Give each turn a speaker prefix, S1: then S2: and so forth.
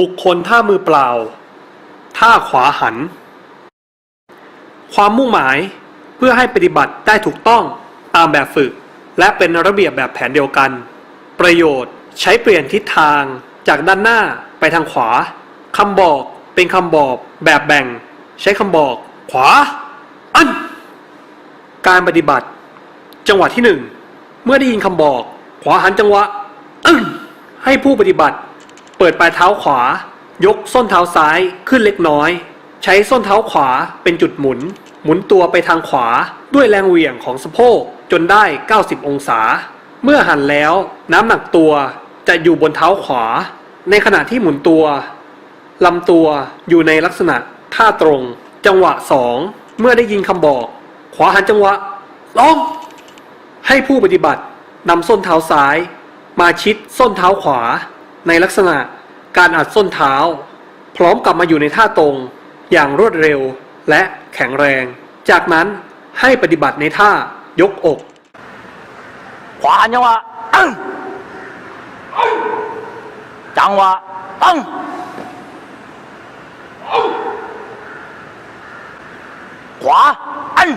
S1: บุคคลท่ามือเปล่า ท่าขวาหัน ความมุ่งหมายเพื่อให้ปฏิบัติได้ถูกต้องตามแบบฝึก และเป็นระเบียบแบบแผนเดียวกัน ประโยชน์ใช้เปลี่ยนทิศทางจากด้านหน้าไปทางขวาคำบอกเป็นคำบอกแบบแบ่ง ใช้คำบอก ขวา อัน การปฏิบัติ จังหวะที่หนึ่งเมื่อได้ยินคำบอก ขวาหันจังหวะ อึ้งให้ผู้ปฏิบัติ เปิดปลายเท้าขวา ยกส้นเท้าซ้ายขึ้นเล็กน้อย ใช้ส้นเท้าขวาเป็นจุดหมุน หมุนตัวไปทางขวาด้วยแรงเหวี่ยงของสะโพกจนได้ 90 องศา เมื่อหันแล้วน้ำหนักตัวจะอยู่บนเท้าขวา ในขณะที่หมุนตัวลำตัวอยู่ในลักษณะท่าตรง จังหวะสองเมื่อได้ยินคำบอก ขวาหันจังหวะลองให้ผู้ปฏิบัตินำส้นเท้าซ้าย มาชิดส้นเท้าขวา ในลักษณะการอัดส้นเท้า พร้อมกลับมาอยู่ในท่าตรง อย่างรวดเร็วและแข็งแรง จากนั้นให้ปฏิบัติในท่ายกอก
S2: ขวานจังหวะอังจังหวะอังขวาอัน